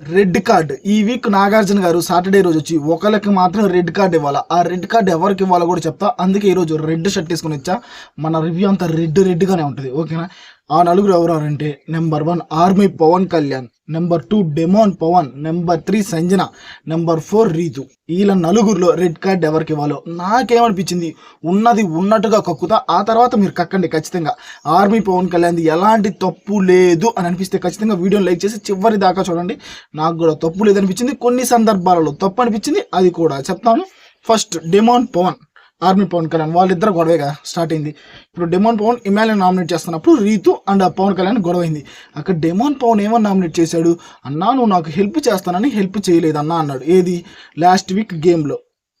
Red card ఈ week Nagarjuna గారు Saturday రోజు వచ్చి ఒకరికి మాత్రం రెడ్ కార్డ్ ఇవ్వాలా? ఆ రెడ్ కార్డ్ ఎవరికి ఇవ్వాలో కూడా చెప్తా. అందుకే ఈరోజు రెడ్ షర్ట్ తీసుకుని వచ్చా. మన రివ్యూ అంతా రెడ్ రెడ్గానే ఉంటుంది. ఓకేనా ఆ నలుగురు ఎవరంటే number one army Pawan Kalyan number two demon Pawan number three Sanjana number four Rithu. వీళ్ళ నలుగురిలో రెడ్ కార్డ్ ఎవరికి ఇవ్వాలో నాకేమనిపించింది? ఉన్నది ఉన్నట్టుగా కక్కుతా ఆ తర్వాత మీరు కక్కండి ఖచ్చితంగా. ఆర్మీ పవన్ కళ్యాణ్ ఎలాంటి తప్పు లేదు అని అనిపిస్తే ఖచ్చితంగా వీడియోని లైక్ చేసి చివరి దాకా చూడండి. నాకు కూడా తప్పు లేదనిపించింది. కొన్ని సందర్భాలలో తప్పు అనిపించింది. అది కూడా చెప్తాను. First demon Pawan. Army Pawan Kalyan వాళ్ళిద్దరు గొడవేగా స్టార్ట్ అయింది. ఇప్పుడు డెమోన్ పవన్ ఇమాలియన్ నామినేట్ చేస్తున్నప్పుడు రీతు అండ్ పవన్ కళ్యాణ్ గొడవ అయింది అక్కడ డెమోన్ పవన్ ఏమని నామినేట్ చేశాడు? అన్నా నువ్వు నాకు హెల్ప్ చేస్తానని హెల్ప్ చేయలేదన్నా అన్నాడు. ఏది? లాస్ట్ వీక్ గేమ్లో.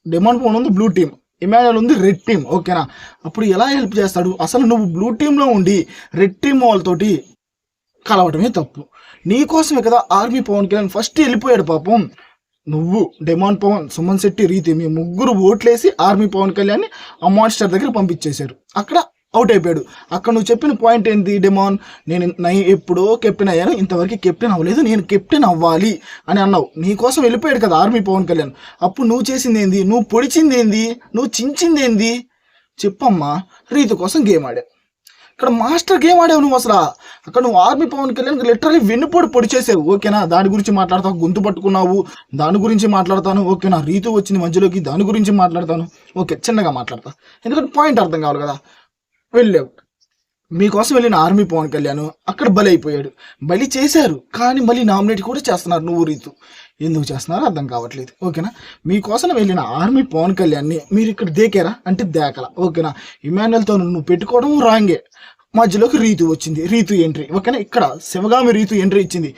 డెమోన్ పవన్ ఉంది బ్లూ టీమ్. ఇమాన్యుల్ ఉంది రెడ్ టీమ్. ఓకేనా? అప్పుడు ఎలా హెల్ప్ చేస్తాడు? అసలు నువ్వు బ్లూ టీంలో ఉండి రెడ్ టీం వాళ్ళతోటి కలవటమే తప్పు. నీకోసమే కదా ఆర్మీ పవన్ కళ్యాణ్ ఫస్ట్ వెళ్ళిపోయాడు పాపం. నువ్వు డెమాన్ పవన్ సుమన్ శెట్టి రీతి మీ ముగ్గురు ఓట్లేసి ఆర్మీ పవన్ కళ్యాణ్ని ఆ మాన్స్టర్ దగ్గర పంపించేశారు. అక్కడ అవుట్ అయిపోయాడు. అక్కడ నువ్వు చెప్పిన పాయింట్ ఏంటి డెమాన్? నేను నై ఎప్పుడో కెప్టెన్ అయ్యాను ఇంతవరకు కెప్టెన్ అవ్వలేదు నేను కెప్టెన్ అవ్వాలి అని అన్నావు. నీకోసం వెళ్ళిపోయాడు కదా ఆర్మీ పవన్ కళ్యాణ్. అప్పుడు నువ్వు చేసింది ఏంది? నువ్వు పొడిచింది ఏంది? నువ్వు చించింది ఏంది? చెప్పమ్మా రీతి కోసం గేమ్ ఆడా? ఇక్కడ మాస్టర్ గేమ్ ఆడావు నువ్వు అసలు. అక్కడ నువ్వు ఆర్మీ పవన్ కళ్యాణ్ లిటరలీ వెన్నుపోటు పొడి చేసావు ఓకేనా? దాని గురించి మాట్లాడతావు గొంతు పట్టుకున్నావు. దాని గురించి మాట్లాడతాను. ఓకేనా? రీతు వచ్చింది మధ్యలోకి దాని గురించి మాట్లాడతాను. ఓకే చిన్నగా మాట్లాడతా. ఎందుకంటే పాయింట్ అర్థం కావాలి కదా. వెళ్ళావు మీకోసం వెళ్ళిన ఆర్మీ పవన్ కళ్యాణ్ అక్కడ బలి అయిపోయాడు బలి చేశారు కానీ మళ్ళీ నామినేట్ కూడా చేస్తున్నారు నువ్వు రీతు. ఎందుకు చేస్తున్నారో అర్థం కావట్లేదు. ఓకేనా? మీకోసం వెళ్ళిన ఆర్మీ పవన్ కళ్యాణ్ని మీరు ఇక్కడ దేకారా? అంటే దేకల. ఓకేనా? ఇమాన్యుల్తో నువ్వు పెట్టుకోవడం రాంగే. మధ్యలోకి రీతు వచ్చింది. రీతు ఎంట్రీ. ఓకేనా? ఇక్కడ శివగామి రీతు ఎంట్రీ ఇచ్చింది.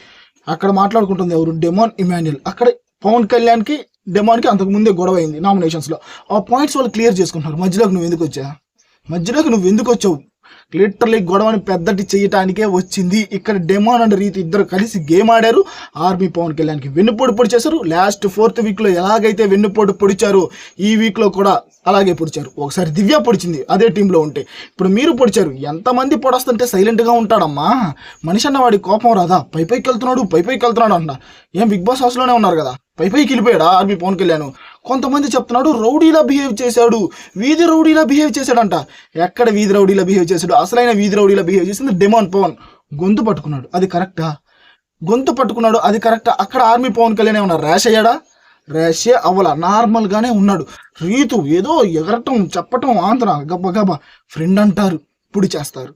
అక్కడ మాట్లాడుకుంటుంది ఎవరు? డెమాన్ ఇమాన్యుల్ అక్కడ పవన్ కళ్యాణ్కి డెమాన్కి అంతకుముందే గొడవ అయింది నామినేషన్స్లో. ఆ పాయింట్స్ వాళ్ళు క్లియర్ చేసుకుంటున్నారు. మధ్యలోకి నువ్వు ఎందుకు వచ్చా? మధ్యలోకి నువ్వు ఎందుకు వచ్చావు? లిటరలీ గొడవని పెద్దటి చేయటానికే వచ్చింది. ఇక్కడ డెమాన్ అండ్ రీతి ఇద్దరు కలిసి గేమ్ ఆడారు. ఆర్మీ పవన్ కళ్యాణ్కి వెన్నుపోటు పొడిచేశారు లాస్ట్ ఫోర్త్ వీక్లో ఎలాగైతే వెన్నుపోటు పొడిచారో ఈ వీక్లో కూడా అలాగే పొడిచారు. ఒకసారి దివ్య పొడిచింది. అదే టీంలో ఉంటే ఇప్పుడు మీరు పొడిచారు. ఎంతమంది పొడస్తుంటే సైలెంట్గా ఉంటాడమ్మా. మనిషి అన్న వాడి కోపం రాదా? పై పైకి వెళ్తున్నాడు పై పైకి వెళ్తున్నాడు అన్న. ఏం బిగ్ బాస్ హౌస్లోనే ఉన్నారు కదా? పై పైకి వెళ్ళిపోయాడా? ఆర్మీ పవన్ కళ్యాణ్. కొంతమంది చెప్తున్నాడు రౌడీలా బిహేవ్ చేశాడు. వీధి రౌడీలా బిహేవ్ చేశాడంట. ఎక్కడ వీధి రౌడీలా బిహేవ్ చేశాడు? అసలైన వీధి రౌడీలా బిహేవ్ చేసింది డెమాన్ పవన్. గొంతు పట్టుకున్నాడు. అది కరెక్టా? గొంతు పట్టుకున్నాడు. అది కరెక్టా? అక్కడ ఆర్మీ పవన్ కళ్యాణ్ ఏమన్నా ర్యాష్ అయ్యాడా? ర్యాషే అవ్వాల. నార్మల్గానే ఉన్నాడు. రీతు ఏదో ఎగరటం చెప్పటం ఆంధ్ర గబ్బ గబ్బ ఫ్రెండ్ అంటారు. ఇప్పుడు చేస్తారు.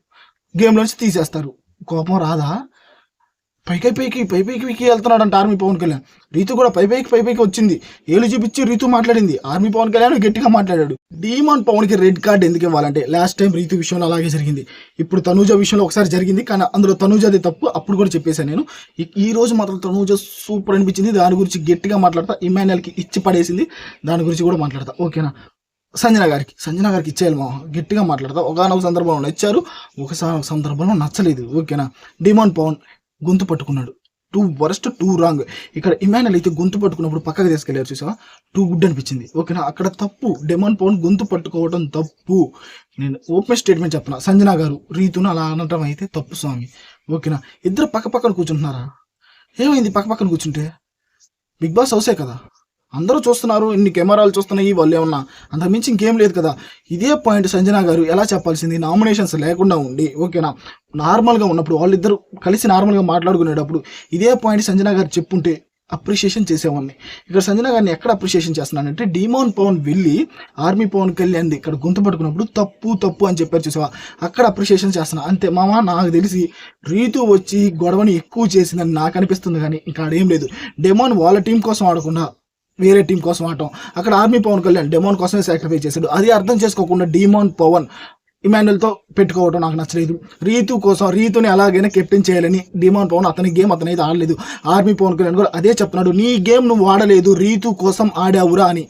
గేమ్లోంచి తీసేస్తారు. కోపం రాదా? పైకి పైకి పై పైకి పైకి వెళ్తున్నాడంట ఆర్మీ పవన్ కళ్యాణ్. రీతు కూడా పై పైకి పై పైకి వచ్చింది. ఏలు చూపించి రీతు మాట్లాడింది. ఆర్మీ పవన్ కళ్యాణ్ గట్టిగా మాట్లాడాడు. డీమాన్ పవన్కి రెడ్ కార్డ్ ఎందుకు ఇవ్వాలంటే లాస్ట్ టైం రీతు విషయంలో అలాగే జరిగింది. ఇప్పుడు తనూజ విషయంలో ఒకసారి జరిగింది కానీ అందులో తనూజది తప్పు. అప్పుడు కూడా చెప్పేశాను నేను. ఈ- రోజు మాత్రం తనూజ సూపర్ అనిపించింది. దాని గురించి గట్టిగా మాట్లాడతా. ఇమాన్యుల్కి ఇచ్చి పడేసింది. దాని గురించి కూడా మాట్లాడతా. ఓకేనా? సంజన గారికి సంజన గారికి ఇచ్చేయాలి మా గట్టిగా మాట్లాడతా. ఒకనొక సందర్భంలో నచ్చారు ఒకసారి సందర్భంలో నచ్చలేదు. ఓకేనా? డిమాండ్ పవన్ గొంతు పట్టుకున్నాడు. Two worst two wrong. ఇక్కడ ఇమానుయల్ అయితే గొంతు పట్టుకున్నప్పుడు పక్కకు తీసుకెళ్ళారు చూసావా? టూ గుడ్ అనిపించింది. ఓకేనా? అక్కడ తప్పు. డెమాన్ పవన్ గొంతు పట్టుకోవడం తప్పు. నేను ఓపెన్ స్టేట్మెంట్ చెప్పనా సంజన గారు రీతును అలా అనటం అయితే తప్పు స్వామి. ఓకేనా? ఇద్దరు పక్క పక్కన కూర్చుంటున్నారా? ఏమైంది పక్క పక్కన కూర్చుంటే? బిగ్ బాస్ హౌసే కదా? అందరూ చూస్తున్నారు ఇన్ని కెమెరాలు చూస్తున్నాయి వాళ్ళు ఏమన్నా అంత మించి ఇంకేం లేదు కదా. ఇదే పాయింట్ సంజన గారు ఎలా చెప్పాల్సింది? నామినేషన్స్ లేకుండా ఉండి ఓకేనా? నార్మల్గా ఉన్నప్పుడు వాళ్ళిద్దరు కలిసి నార్మల్గా మాట్లాడుకునేటప్పుడు ఇదే పాయింట్ సంజన గారు చెప్పుంటే అప్రిషియేషన్ చేసేవాడిని. ఇక్కడ సంజన గారిని ఎక్కడ అప్రిషియేషన్ చేస్తున్నానంటే డిమోన్ పవన్ వెళ్ళి ఆర్మీ పవన్ కళ్యాణ్ ఇక్కడ గుంత పట్టుకున్నప్పుడు తప్పు తప్పు అని చెప్పారు చూసావా? అక్కడ అప్రిషియేషన్ చేస్తున్నా. అంతే మామ నాకు తెలిసి రీతు వచ్చి గొడవని ఎక్కువ చేసిందని నాకు అనిపిస్తుంది కానీ ఇంకా ఆడేం లేదు. డెమోన్ వాళ్ళ టీం కోసం ఆడకుండా వేరే టీం కోసం ఆడటం. అక్కడ ఆర్మీ పవన్ కళ్యాణ్ డెమోన్ కోసమే సాక్రిఫైస్ చేశాడు. అది అర్థం చేసుకోకుండా డిమోన్ పవన్ ఇమాన్యుల్తో పెట్టుకోవడం నాకు నచ్చలేదు. రీతు కోసం రీతుని అలాగైనా కెప్టెన్ చేయాలని డిమాన్ పవన్ అతని గేమ్ అతనైతే అయితే ఆడలేదు. ఆర్మీ పవన్ కళ్యాణ్ కూడా అదే చెప్తున్నాడు. నీ గేమ్ నువ్వు ఆడలేదు. రీతు కోసం ఆడావురా అని.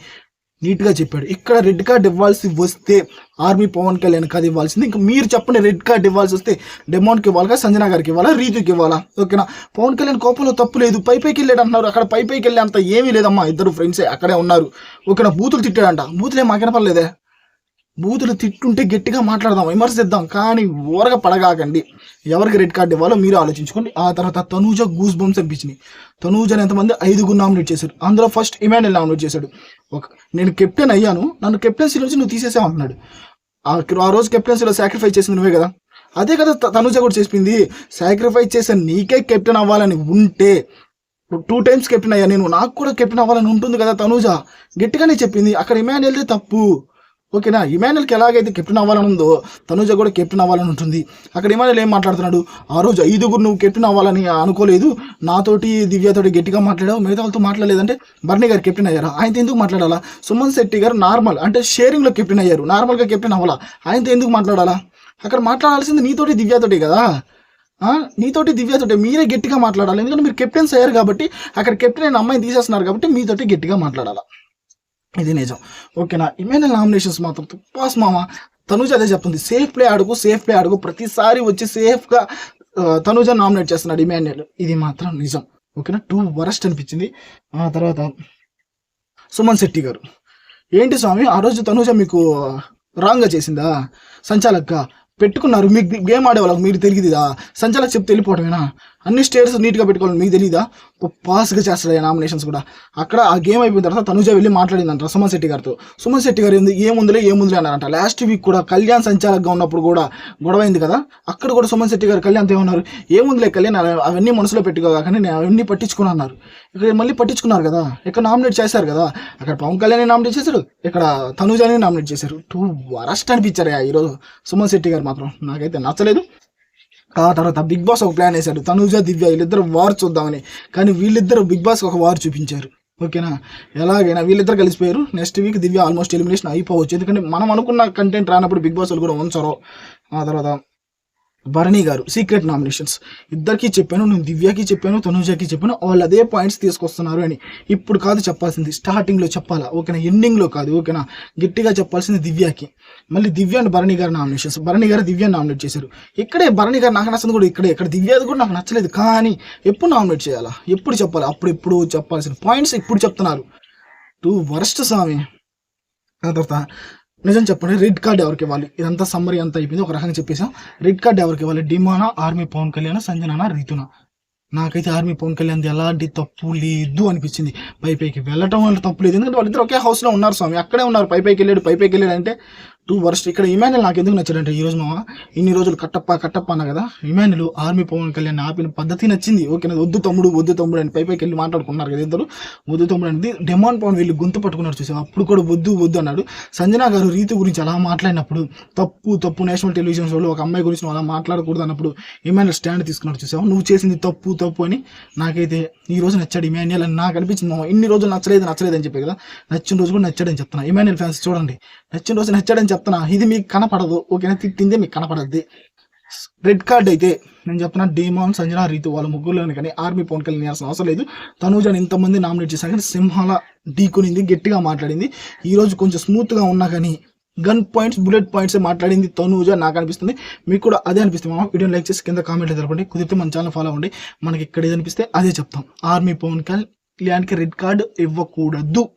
నీట్గా చెప్పాడు. ఇక్కడ రెడ్ కార్డ్ ఇవ్వాల్సి వస్తే ఆర్మీ పవన్ కళ్యాణ్ కాదు ఇవ్వాల్సింది. ఇంకా మీరు చెప్పండి రెడ్ కార్డ్ ఇవ్వాల్సి వస్తే డెమోన్కి ఇవ్వాలా సంజనా గారికి ఇవ్వాలా రీతుకి ఇవ్వాలా? ఓకేనా? పవన్ కళ్యాణ్ కోపంలో తప్పు లేదు. పై పైకి వెళ్ళాడు అంటున్నారు. అక్కడ పై పైకి వెళ్ళే అంత ఏమీ లేదమ్మా. ఇద్దరు ఫ్రెండ్సే అక్కడే ఉన్నారు. ఓకేనా? బూతులు తిట్టాడంట. బూతులే మాకు బూతులు తిట్టుంటే గట్టిగా మాట్లాడదాం విమర్శిద్దాం కానీ ఊరగా పడగాకండి. ఎవరికి రెడ్ కార్డు ఇవ్వాలో మీరు ఆలోచించుకోండి. ఆ తర్వాత తనూజ గూస్ బంప్స్ అనిపించినాయి. తనూజని ఎంతమంది? ఐదుగురు నామినేట్ చేశారు. అందులో ఫస్ట్ ఇమాన్యుల్ నామినేట్ చేశాడు. ఒక నేను కెప్టెన్ అయ్యాను. నన్ను కెప్టెన్సీ నుంచి నువ్వు తీసేసావు అంటున్నాడు. ఆ ఆ రోజు కెప్టెన్సీలో సాక్రిఫైస్ చేసింది నువ్వే కదా? అదే కదా త- కూడా చేసింది. సాక్రిఫైస్ చేసే నీకే కెప్టెన్ అవ్వాలని ఉంటే టూ టైమ్స్ కెప్టెన్ అయ్యా నేను. నాకు కూడా కెప్టెన్ అవ్వాలని ఉంటుంది కదా తనుజ? గట్టిగానే చెప్పింది. అక్కడ ఇమానుయల్దే తప్పు. ఓకేనా? ఇమానుయల్కి ఎలాగైతే కెప్టెన్ అవ్వాలని ఉందో తనూజ కూడా కెప్టెన్ అవ్వాలని ఉంటుంది. అక్కడ ఇమానుయల్ ఏం మాట్లాడుతున్నాడు? ఆ రోజు ఐదుగురు నువ్వు కెప్టెన్ అవ్వాలని అనుకోలేదు. నాతోటి దివ్యతోటి గట్టిగా మాట్లాడావు. మిగతా వాళ్ళతో మాట్లాడలేదంటే బర్నీ గారు కెప్టెన్ అయ్యారు? ఆయనతో ఎందుకు మాట్లాడాలా? సుమన్ శెట్టి గారు నార్మల్ అంటే షేరింగ్లో కెప్టెన్ అయ్యారు. నార్మల్గా కెప్టెన్ అవ్వాలా? ఆయనతో ఎందుకు మాట్లాడాలా? అక్కడ మాట్లాడాల్సింది నీతోటి దివ్యతోటి కదా? నీతోటి దివ్యతోటి. మీరే గట్టిగా మాట్లాడాలి. ఎందుకంటే మీరు కెప్టెన్స్ అయ్యారు కాబట్టి అక్కడ కెప్టెన్ అయిన అమ్మాయిని తీసేస్తున్నారు కాబట్టి మీతోటి గట్టిగా మాట్లాడాలా? ఇది నిజం. ఓకేనా? ఇమేనల్ నామినేషన్స్ మాత్రం తుప్పాస్ మామ తనుజ అదే చెప్తుంది. సేఫ్ ప్లే అడుగు సేఫ్ ప్లే అడుగు ప్రతిసారి వచ్చి సేఫ్గా తనుజ నామినేట్ చేస్తున్నాడు ఇమాన్యుయల్. ఇది మాత్రం నిజం. ఓకేనా? టూ వరస్ట్ అనిపించింది. ఆ తర్వాత సుమన్ శెట్టి గారు. ఏంటి స్వామి? ఆ రోజు తనుజ మీకు రాంగ్గా చేసిందా? సంచాలక్గా పెట్టుకున్నారు. మీకు గేమ్ ఆడే వాళ్ళకి మీరు తెలియదా సంచాలక్ చెప్తే వెళ్ళిపోవటమేనా? అన్ని స్టేట్స్ నీట్గా పెట్టుకోవాలి మీకు తెలియదా పాస్గా చేస్తాడు నామినేషన్స్ కూడా. అక్కడ ఆ గేమ్ అయిపోయిన తర్వాత తనుజ వెళ్ళి మాట్లాడిందంట సుమన్ శెట్టి గారితో. సుమన్ శెట్టి గారు ఏంది? ఏముందిలే ఏముందిలే అన్నారంట. లాస్ట్ వీక్ కూడా కళ్యాణ్ సంచాలక్గా ఉన్నప్పుడు కూడా గొడవ అయింది కదా? అక్కడ కూడా సుమన్ శెట్టి గారు కళ్యాణ్తో ఏమన్నారు? ఏముందిలే కళ్యాణ్ అవన్నీ మనసులో పెట్టుకోగానే నేను అవన్నీ పట్టించుకుని అన్నారు. ఇక్కడ మళ్ళీ పట్టించుకున్నారు కదా? ఇక్కడ నామినేట్ చేశారు కదా? అక్కడ పవన్ కళ్యాణ్ నామినేట్ చేశారు ఇక్కడ తనుజాని నామినేట్ చేశారు. టూ వరస్ట్ అనిపించారు ఈరోజు సుమన్ శెట్టి గారు మాత్రం. నాకైతే నచ్చలేదు. ఆ తర్వాత బిగ్ బాస్ ఒక ప్లాన్ వేశాడు. తనుజ దివ్య వీళ్ళిద్దరు వార్ చూద్దామని. కానీ వీళ్ళిద్దరు బిగ్ బాస్ ఒక వార్ చూపించారు. ఓకేనా? ఎలాగైనా వీళ్ళిద్దరు కలిసిపోయారు. Next week Divya almost elimination అయిపోవచ్చు. ఎందుకంటే మనం అనుకున్న కంటెంట్ రానప్పుడు బిగ్ బాస్ వాళ్ళు కూడా ఉంచరు. ఆ తర్వాత భరణి గారు సీక్రెట్ నామినేషన్స్ ఇద్దరికి చెప్పాను నేను దివ్యకి చెప్పాను తనుజకి చెప్పాను వాళ్ళు అదే పాయింట్స్ తీసుకొస్తున్నారు అని. ఇప్పుడు కాదు చెప్పాల్సింది స్టార్టింగ్లో చెప్పాలా? ఓకేనా? ఎండింగ్లో కాదు ఓకేనా? గట్టిగా చెప్పాల్సింది దివ్యకి. మళ్ళీ దివ్య and Bharani garu nominations Bharani garu Divya nominate చేశారు. ఇక్కడే భరణి గారు నాకు నచ్చింది కూడా ఇక్కడే. ఇక్కడ దివ్యది కూడా నాకు నచ్చలేదు కానీ ఎప్పుడు నామినేట్ చేయాలా? ఎప్పుడు చెప్పాలి? అప్పుడు ఎప్పుడు చెప్పాల్సిన పాయింట్స్ ఇప్పుడు చెప్తున్నారు. టూ వరస్ట్ స్వామి. ఆ తర్వాత నిజం చెప్పండి రెడ్ కార్డ్ ఎవరికి ఇవ్వాలి? ఇదంతా సమ్మరీ అంతా అయిపోయింది. ఒక రకంగా చెప్పేసాం రెడ్ కార్డ్ ఎవరికి ఇవ్వాలి? డిమానా ఆర్మీ పవన్ కళ్యాణ్ సంజనానా రీతునా? నాకైతే ఆర్మీ పవన్ కళ్యాణ్ ఎలాంటి తప్పు లేదు అనిపించింది. పై పైకి వెళ్ళటం వల్ల తప్పు లేదు. ఎందుకంటే వాళ్ళిద్దరు ఒకే హౌస్లో ఉన్నారు స్వామి. అక్కడే ఉన్నారు. పై పైకి వెళ్ళాడు పై పైకి వెళ్ళాడు అంటే టూ వర్స్ట్. ఇక్కడ ఇమాన్యుల్ నాకు ఎందుకు నచ్చాడంటే ఈ రోజు మామ ఇన్ని రోజులు కట్టప్ప కట్టప్ప అన్న కదా ఇమానుయల్ ఆర్మీ పవన్ కళ్యాణ్ ఆపిన పద్ధతి నచ్చింది. ఓకే వద్దు తమ్ముడు వద్దు తమ్ముడు అని పై పైకి వెళ్ళి మాట్లాడుకున్నారు కదా ఇద్దరు. వద్దు తమ్ముడు అనేది డెమాన్ పవన్ వీళ్ళు గొంతు పట్టుకున్నారు చూసాం అప్పుడు కూడా వద్దు వద్దు అన్నాడు. సంజన గారు రీతి గురించి అలా మాట్లాడినప్పుడు తప్పు తప్పు నేషనల్ టెలివిజన్ షోలో ఒక అమ్మాయి గురించి అలా మాట్లాడకూడదు అన్నప్పుడు ఇమాన్యుల్ స్టాండ్ తీసుకున్నాడు చూసావు? నువ్వు చేసింది తప్పు తప్పు అని నాకైతే ఈ రోజు నచ్చాడు ఇమాన్యుల్ అని నాకు అనిపించింది మామ. ఇన్ని రోజులు నచ్చలేదు నచ్చలేదు అని చెప్పి కదా. నచ్చిన రోజు కూడా నచ్చాడని చెప్తున్నా. ఇమాన్యుల్ ఫ్యాన్స్ చూడండి. నచ్చిన రోజు నచ్చాడని చెప్తున్నా. ఇది మీకు కనపడదు. ఓకేనా? తిట్టిందే మీకు కనపడద్ది. రెడ్ కార్డ్ అయితే నేను చెప్తున్నా డీమాన్ సంజన రీతు వాళ్ళ ముగ్గురులోనే కానీ ఆర్మీ పవన్ కళ్యాణ్ వేయాల్సిన అవసరం లేదు. తనూజని ఇంతమంది నామినేట్ చేశాను కానీ సింహాల ఢీకొనింది గట్టిగా మాట్లాడింది. ఈరోజు కొంచెం స్మూత్గా ఉన్నా కానీ గన్ పాయింట్స్ బుల్లెట్ పాయింట్స్ మాట్లాడింది తనూజ. నాకు అనిపిస్తుంది. మీకు కూడా అదే అనిపిస్తుంది. మనం వీడియో లైక్ చేసి కింద కామెంట్ తెలపండి. కుదిరితే మన ఛానల్ ఫాలో అవ్వండి. మనకి ఇక్కడ ఏది అనిపిస్తే అదే చెప్తాం. ఆర్మీ పవన్ కళ్యాణ్కి రెడ్ కార్డు ఇవ్వకూడదు.